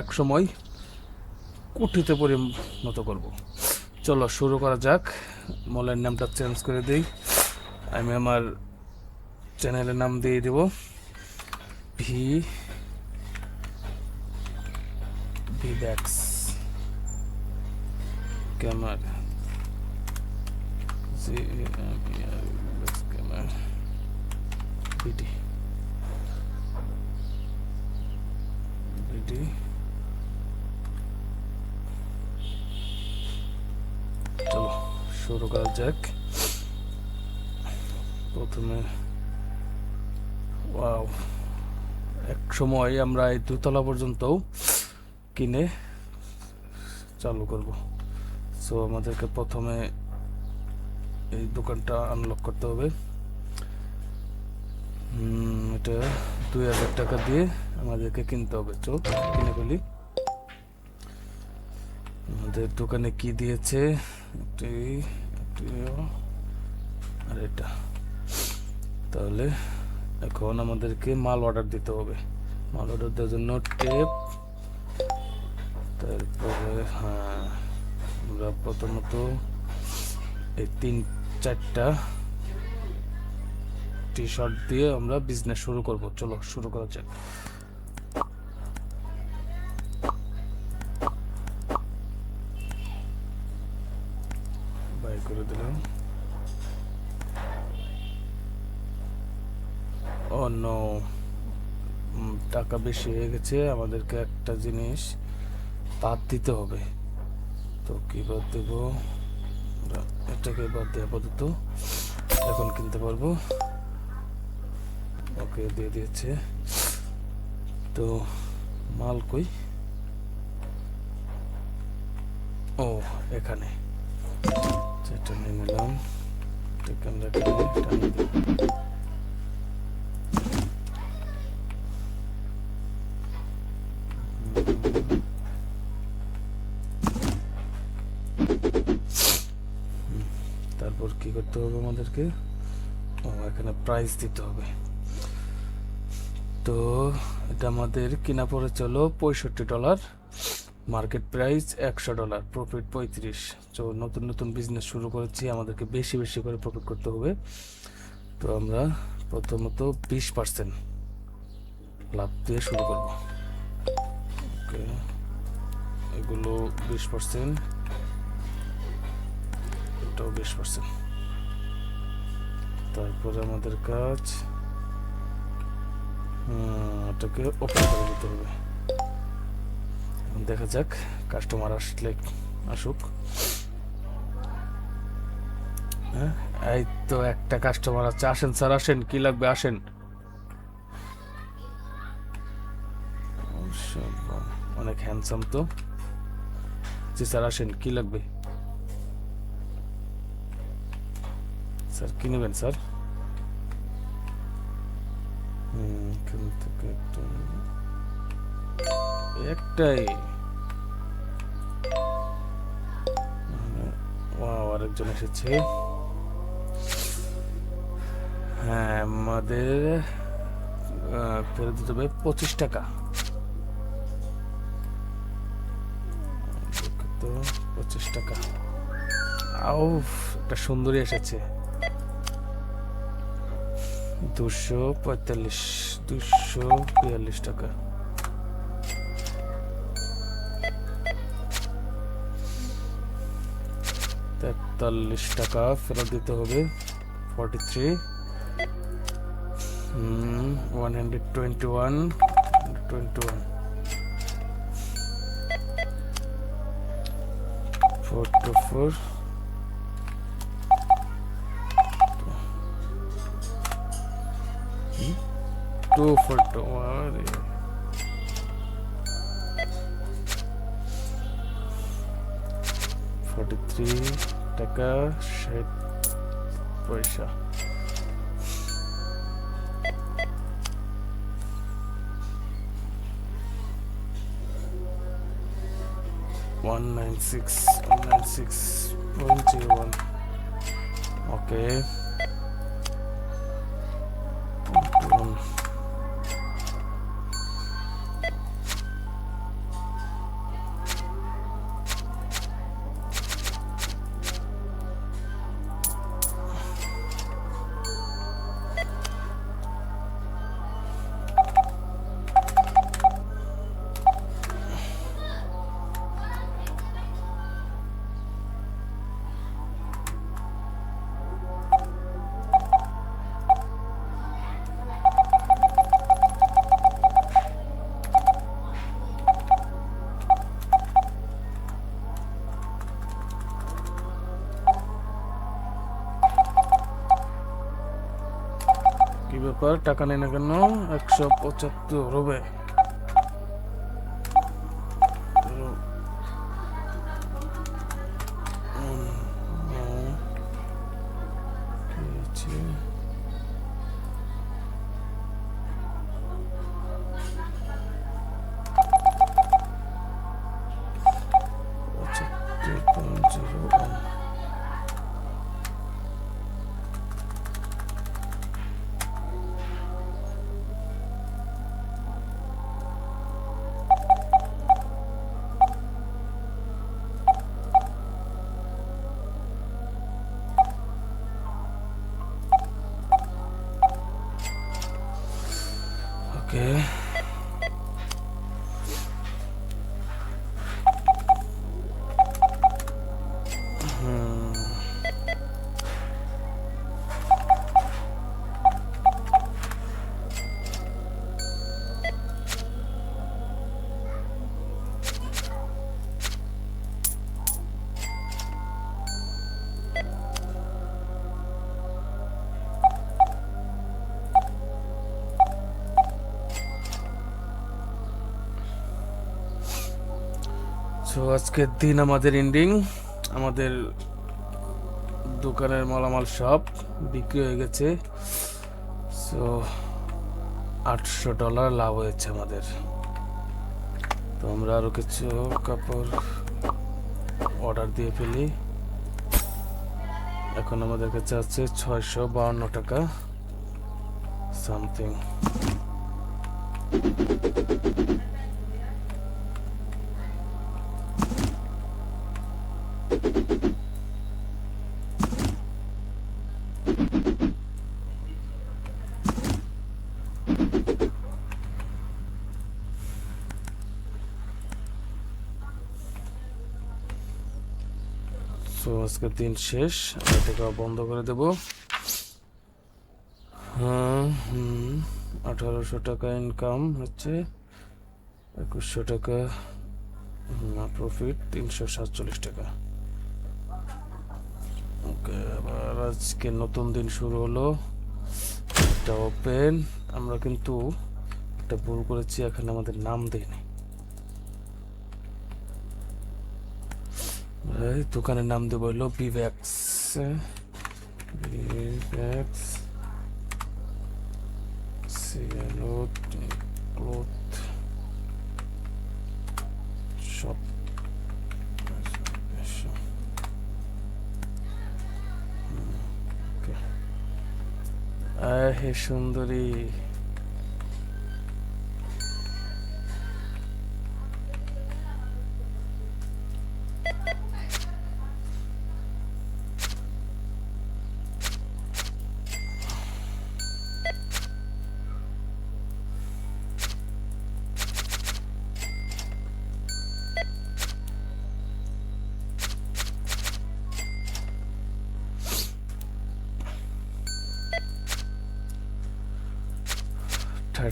এক সময় কুঠিতে পরিণত করব। চলো, শুরু করা যাক। মলের নামটা চেঞ্জ করে দিই। আমি আমার চ্যানেলের নাম দিয়ে দেব। V ভিভ্যাক্স camera, G camera BD BD চলো শুরু করা যাক। প্রথমে, ওয়াও, এক সময় আমরা এই দুতলা পর্যন্ত কিনে চালু করব। সো আমাদেরকে প্রথমে এই দোকানটা আনলক করতে হবে। এটা দুই হাজার টাকা দিয়ে আমাদেরকে কিনতে হবে। চোখ কিনে ফেলি। আমাদের দোকানে কি দিয়েছে? আর এটা। তাহলে এখন আমাদেরকে মাল অর্ডার দিতে হবে। মাল অর্ডার দেওয়ার জন্য টেপ তারপরে হ্যাঁ আমরা প্রথমত এই তিন, চারটা টি শার্ট দিয়ে আমরা বিজনেস শুরু করব। চলো, শুরু করা যাক। বাই করে দিলাম। ও টাকা বেশি হয়ে গেছে, আমাদেরকে একটা জিনিস বাদ দিতে হবে। তো কি বাদ দেব? এটাকে বাদ দিয়ে আপাতত এখন কিনতে পারব। ওকে, দিয়ে দিয়েছে। তো, মাল কই? ও, এখানে। তারপর কি করতে হবে আমাদেরকে? এখানে প্রাইস দিতে হবে। তো, এটা আমাদের কিনা পড়ে চলো পঁয়ষট্টি ডলার মার্কেট প্রাইস একশো ডলার, প্রফিট পঁয়ত্রিশ। তো নতুন নতুন বিজনেস শুরু করেছি, আমাদেরকে বেশি বেশি করে প্রফিট করতে হবে। তো আমরা প্রথমত বিশ পার্সেন্ট লাভ দিয়ে শুরু করব। ওকে, এগুলো বিশ পার্সেন্ট এটাও বিশ পার্সেন্ট তারপরে আমাদের কাজ এটাকে ওপেন করে দিতে হবে। দেখা যাক কাস্টমার আসলে আসুক। হ্যাঁ এই তো একটা কাস্টমার আছে। আসেন স্যার আসেন কি লাগবে আসেন। অনেক হ্যান্ডসাম তো। জি স্যার আসেন কি লাগবে? স্যার কি নেবেন স্যার? হুম, একটা একটাই। ওয়াও আরেকজন এসেছে। হ্যাঁ আমাদের দিতে হবে পঁচিশ টাকা। পঁচিশ টাকা। আউ একটা সুন্দরী এসেছে। দুশো পঁয়তাল্লিশ, দুশো বিয়াল্লিশ টাকা। তেতাল্লিশ টাকা ফেরত দিতে হবে। Forty three one hundred twenty one twenty one four two four two four two forty three টাকা ষাট পয়সা one nine six one nine six point zero one okay টাকা নেই না কেন? একশো পঁচাত্তর হবে। সো আজকের দিন আমাদের এন্ডিং আমাদের দোকানের মালামাল সব বিক্রি হয়ে গেছে। সো আটশো ডলার লাভ হয়েছে আমাদের। তো আমরা আরও কিছু কাপড় অর্ডার দিয়ে ফেলি। এখন আমাদের কাছে আছে ছয়শো বাউন্ন টাকা। সামথিং সো আজকের দিন শেষ এটাকে বন্ধ করে দেব। হ্যাঁ হুম, আঠারোশো টাকা ইনকাম হচ্ছে, একুশশো টাকা প্রফিট তিনশো সাতচল্লিশ টাকা। আবার আজকে নতুন দিন শুরু হলো। এটা ওপেন আমরা কিন্তু একটা ভুল করেছি, এখানে আমাদের নাম দেয়নি দোকানের নাম দেবো হলো বিভ্যাক্স বিভ্যাক্স সিএলও ক্লোথ হে সুন্দরী।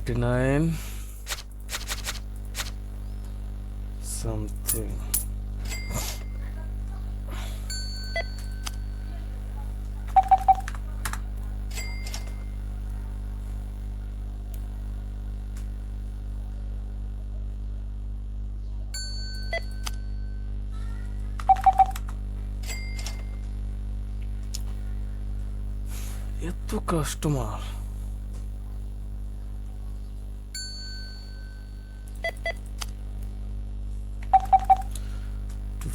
থার্টি নাইন সামথিং এত কাস্টমার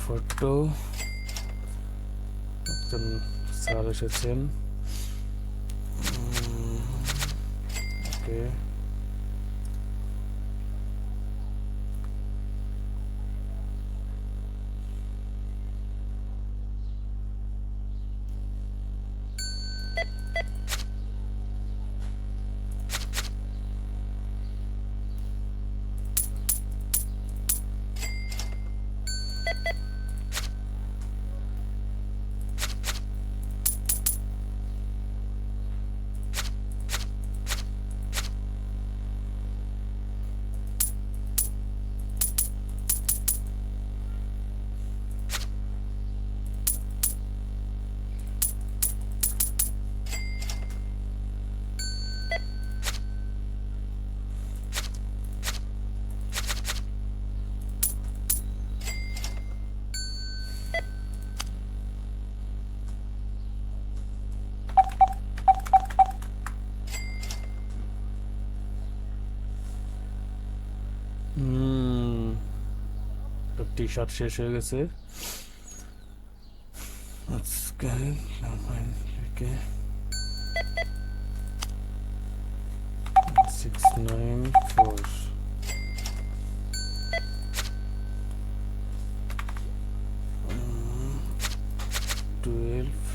ফটো। একজন স্যার এসেছেন। ওকে। টি শার্ট শেষ হয়ে গেছে আজকে থেকে সিক্স নাইন ফোর টুয়েলভ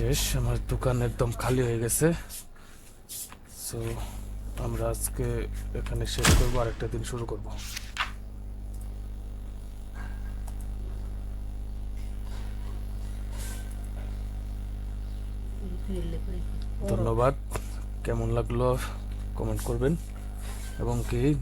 শেষ। আমার দোকান একদম খালি হয়ে গেছে। সো আমরা আজকে এখানে শেষ করব, আরেকটা দিন শুরু করব। ধন্যবাদ। কেমন লাগল? কমেন্ট করবেন। এবং কি